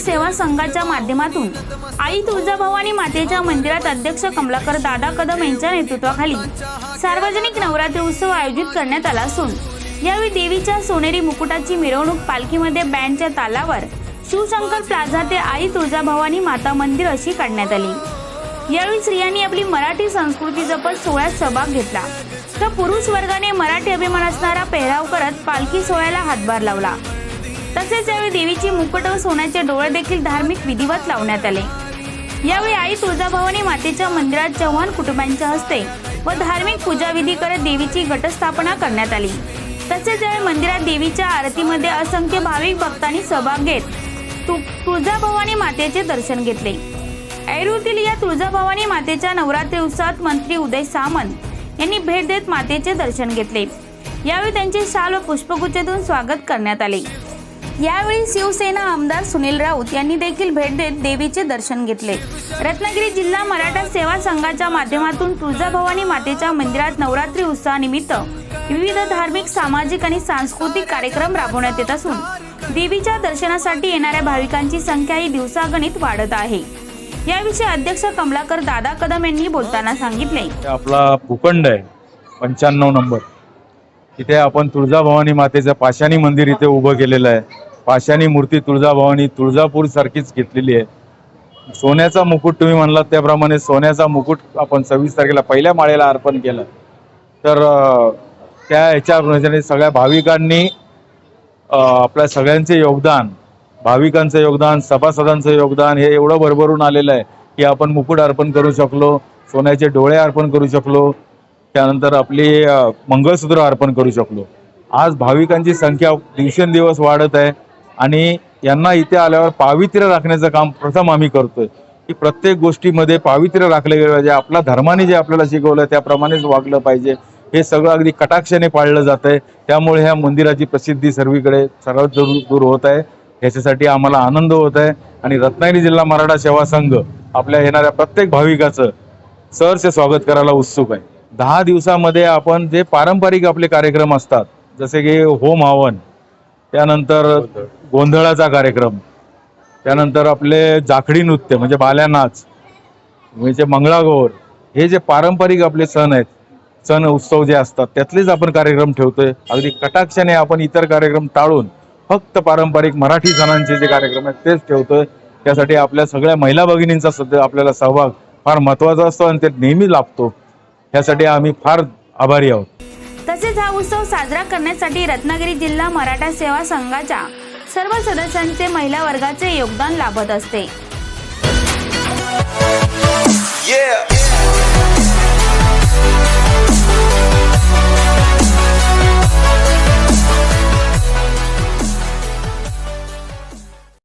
सेवा संघाच्या माध्यमातून आई तुळजाभवानी मातेच्या मंदिरात अध्यक्ष कमलाकर दादा कदम यांच्या नेतृत्वाखाली सार्वजनिक नवरात्री उत्सव आयोजित करण्यात आला असून यावेळी देवीच्या सोनेरी मुकुटाची मिरवणूक पालखीमध्ये बँडच्या तालावर शिवशंकर प्लाझा ते आई तुळजाभवानी माता मंदिर अशी काढण्यात आली. यावेळी स्त्रियांनी आपली मराठी संस्कृती जपत सोहळ्यात सहभाग घेतला. तर पुरुष वर्गाने मराठी अभिमान असणारा पेहराव करत पालखी सोहळ्याला हातभार लावला. तसेच यावेळी देवीची मुकुट व सोन्याचे डोळे देखील धार्मिक विधिवत लावण्यात आले. यावेळी आई तुळजाभवानी मातेच्या मंदिरात चव्हाण कुटुंबांच्या हस्ते व धार्मिक पूजाविधी करत देवीची घटस्थापना करण्यात आली. तसेच यावेळी मंदिरात देवीच्या आरतीमध्ये असंख्य भाविक भक्तांनी सहभाग घेत तु- तुळजाभवानी मातेचे दर्शन घेतले. ऐरूरतील या तुळजाभवानी मातेच्या नवरात्री उत्सवात मंत्री उदय सामंत यांनी भेट देत मातेचे दर्शन घेतले. यावेळी त्यांचे शाल व पुष्पगुच्छेतून स्वागत करण्यात आले. यावेळी शिवसेना आमदार सुनील राऊत यांनी देखील भेट देत देवीचे दर्शन घेतले. रत्नागिरी जिल्हा मराठा सेवा संघाच्या माध्यमातून तुळजाभवानी मातेच्या मंदिरात नवरात्री उत्सवानिमित्त विविध धार्मिक सामाजिक आणि सांस्कृतिक कार्यक्रम राबवण्यात येत असून देवीच्या दर्शनासाठी येणाऱ्या भाविकांची संख्या ही दिवसागणित वाढत आहे. याविषयी अध्यक्ष कमलाकर दादा कदम यांनी बोलताना सांगितले. आपला भूखंड आहे पंच्याण्णव नंबर. इथे आपण तुळजाभवानी मातेचं पाषाणी मंदिर इथे उभं केलेलं आहे. पाषाणी मूर्ती तुळजाभवानी तुळजापूर सारखीच घेतलेली आहे. सोन्याचा मुकुट तुम्ही म्हणलात त्याप्रमाणे सोन्याचा मुकुट आपण सव्वीस तारखेला पहिल्या माळेला अर्पण केलं. तर त्या ह्याच्या सगळ्या भाविकांनी आपल्या सगळ्यांचे योगदान भाविकांचं योगदान सभासदांचं योगदान हे एवढं भरभरून आलेलं आहे की आपण मुकुट अर्पण करू शकलो सोन्याचे डोळे अर्पण करू शकलो त्यानंतर आपली मंगळसूत्र अर्पण करू शकलो. आज भाविकांची संख्या दिवसेंदिवस वाढत आहे. आणि यांना इथे आल्यावर पावित्र्य राखण्याचं काम प्रथम आम्ही करतोय. की प्रत्येक गोष्टीमध्ये पावित्र्य राखले गेलं पाहिजे. आपल्या धर्माने जे आपल्याला शिकवलं त्याप्रमाणेच वागलं पाहिजे. हे सगळं अगदी कटाक्षाने पाळलं जात आहे त्यामुळे ह्या मंदिराची प्रसिद्धी सर्वीकडे सर्वात दूर दूर होत आहे. याच्यासाठी आम्हाला आनंद होत आहे. आणि रत्नागिरी जिल्हा मराठा सेवा संघ आपल्या येणाऱ्या प्रत्येक भाविकाचं सरचे स्वागत करायला उत्सुक आहे. दहा दिवसामध्ये आपण जे पारंपरिक आपले कार्यक्रम असतात जसे की होम हवन त्यानंतर गोंधळाचा कार्यक्रम. त्यानंतर आपले जाखडी नृत्य म्हणजे बाल्या नाच म्हणजे मंगळागौर हे जे पारंपरिक आपले सण आहेत सण उत्सव जे असतात त्यातलेच आपण कार्यक्रम ठेवतोय. अगदी कटाक्षाने आपण इतर कार्यक्रम टाळून फक्त पारंपरिक मराठी सणांचे जे कार्यक्रम आहेत तेच ठेवतोय. त्यासाठी आपल्या सगळ्या महिला भगिनींचा सध्या आपल्याला सहभाग फार महत्त्वाचा असतो आणि ते नेहमी लाभतो. ह्यासाठी आम्ही फार आभारी आहोत. तसेच हा उत्सव साजरा करण्यासाठी रत्नागिरी जिल्हा मराठा सेवा संघाच्या सर्व सदस्यांचे महिला वर्गाचे योगदान लाभत असते Yeah.